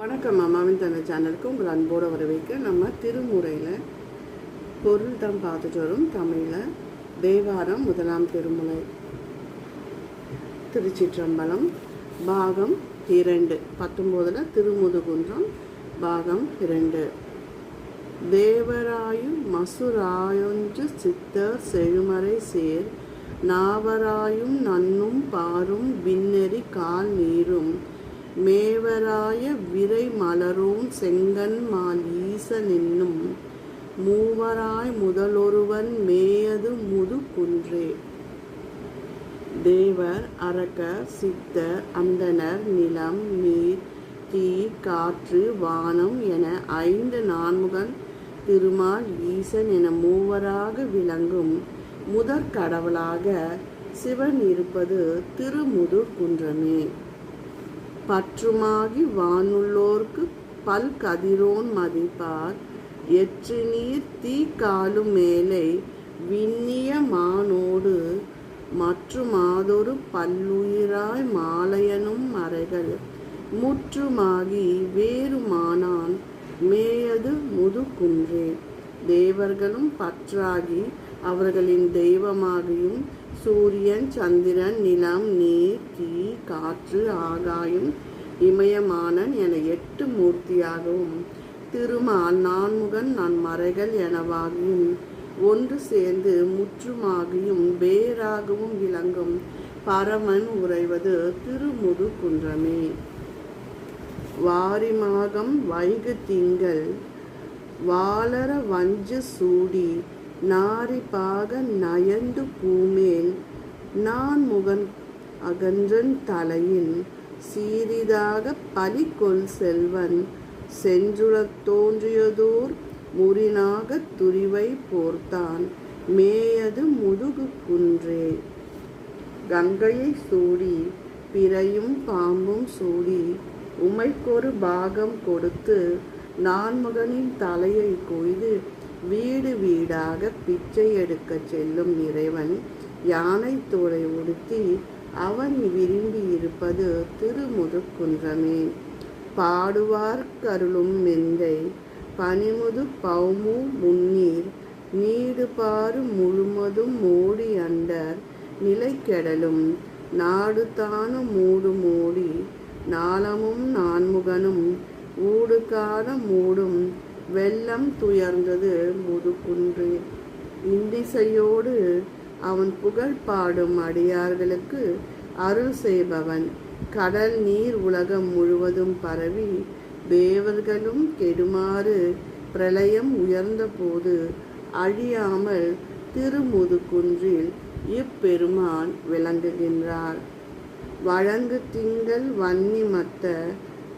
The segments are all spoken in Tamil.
வணக்கம் அம்மாவின் தந்தை சேனலுக்கு உங்கள் அன்போடு வரவேற்க நம்ம திருமுறையில் பொருள் தான் பார்த்துட்டு வரும் தமிழில் தேவாரம் முதலாம் திருமுறை. திருச்சிற்றம்பலம் பாகம் இரண்டு. பத்தொம்போதில் திருமுதுகுன்றம் பாகம் இரண்டு. தேவராயும் மசுராயொன்று சித்தர் செழுமறை சேர் நாவராயும் நன்னும் பாரும் விண்ணெறி கால் நீரும். மேவராய விரை மலரும் செங்கன்மால் ஈசன் என்னும் மூவராய் முதலொருவன் மேயது முது குன்றே தேவர் அரக்கர் சித்தர் அந்தனர் நிலம் நீர் தீ காற்று வானம் என ஐந்து நான்முகன் திருமால் ஈசன் என மூவராக விளங்கும் முதற் கடவுளாக சிவன் இருப்பது திருமுது குன்றமே. பற்றுமாகி வானுள்ளோர்க்கு பல் கதிரோன் மதிப்பார். எற்று நீர் தீ காலும் மேலை விண்ணிய மானோடு மற்றுமாதொரு பல்லுயிராய் மாலையனும் மறைகள். முற்றுமாகி வேறுமானான் மேயது முதுகுன்றே. தேவர்களும் பற்றாகி அவர்களின் தெய்வமாகியும் சூரியன் சந்திரன் நிலம் நீர் தீ காற்று ஆகாயம் இமயமானன் என எட்டு மூர்த்தியாகவும் திருமால் நான்முகன் நான் மறைகள் எனவாகியும் ஒன்று சேர்ந்து முற்றுமாகியும் வேறாகவும் விளங்கும் பரமன் உறைவது திருமுது குன்றமே வாரிமாகம் வைகு திங்கள் வாளர வஞ்சு சூடி நாரிபாக நயந்து பூமேல் நான் முகன் அகன்றன் தலையில் சீரிதாக பலிக்கொள் செல்வன். சென்றுளத் தோன்றியதோர் முறினாக துரிவை போர்த்தான். மேயது முதுகு குன்றே. கங்கையை சூடி பிறையும் பாம்பும் சூடி உமைக்கொரு பாகம் கொடுத்து நான்முகனின் தலையை கொய்து வீடு வீடாக பிச்சை எடுக்கச் செல்லும் இறைவன் யானை தோலை உடுத்தி அவன் விரும்பி இருப்பது திருமுதுக்குன்றமே. பாடுவார் கருளும் மெந்தை பனிமுது பௌமு முன்னீர் நீடுபாறு முழுமதும் மூடி அண்டர் நிலைக்கெடலும் நாடு மூடு மூடி நாளமும் நான்முகனும் ஊடுகான மூடும் வெள்ளம் துயர்ந்தது முதுகுன்று. இந்திசையோடு அவன் புகழ் பாடும் அடியார்களுக்கு அருள் செய்பவன். கடல் நீர் உலகம் முழுவதும் பரவி தேவர்களும் கெடுமாறு பிரளயம் உயர்ந்தபோது அழியாமல் திருமுதுகுன்றில் இப்பெருமான் விளங்குகின்றார். வழங்கு திங்கள் வன்னி மத்த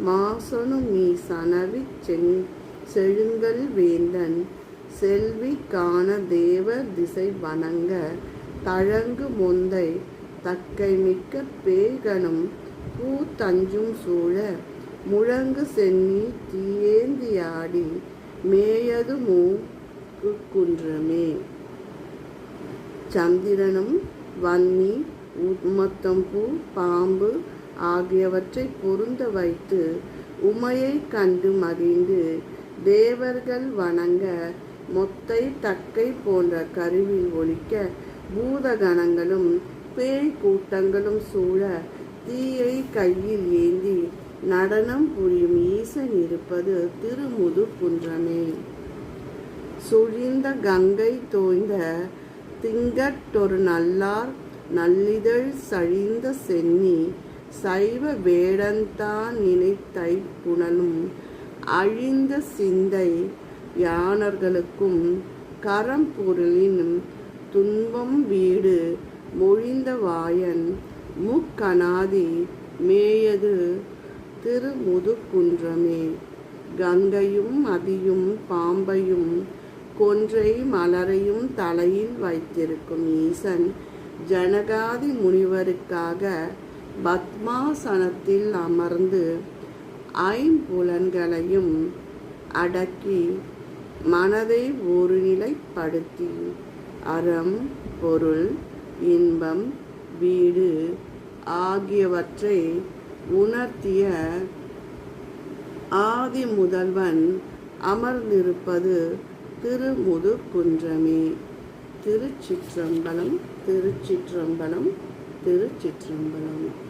மாசனு நீ சனவி செங் செழுங்கல் வேந்தன் செல்வி காண தேவ திசை வணங்க தழங்கு மொந்தை தக்கை மிக்க பேகனும் பூ தஞ்சும் சூழ முழங்கு சென்னி தீயேந்தியாடி மேயது மூக்கு குன்றமே சந்திரனும் வன்னி உமத்தம்பூ பாம்பு ஆகியவற்றை பொருந்த வைத்து உமையை கண்டு மகிழ்ந்து தேவர்கள் வணங்க மொத்தை தக்கை போன்ற கருவில் ஒழிக்க பூதகணங்களும் பேய் கூட்டங்களும் சூழ தீயை கையில் ஏந்தி நடனம் புரியும் ஈசன் இருப்பது திருமுது குன்றமே. சுழிந்த கங்கை தோய்ந்த திங்கட்டொரு நல்லார் நல்லிதழ் சழிந்த சென்னி சைவ வேடந்தான் நினைத்தை புனலும் அழிந்த சிந்தை யானர்களுக்கும் கரம்பொருளின் துன்பம் வீடு மொழிந்த வாயன் முக்கணாதி மேயது திருமுதுக்குன்றமே. கங்கையும் அதியும் பாம்பையும் கொன்றை மலரையும் தலையில் வைத்திருக்கும் ஈசன் ஜனகாதி முனிவருக்காக பத்மாசனத்தில் அமர்ந்து ஐம்புலன்களையும் அடக்கி மனதை ஒருநிலைப்படுத்தி. அறம் பொருள் இன்பம் வீடு ஆகியவற்றை உணர்த்திய ஆதி முதல்வன் அமர்ந்திருப்பது திருமுது குன்றமே திருச்சிற்றம்பலம் திருச்சிற்றம்பலம் திருச்சிற்றம்பலம்.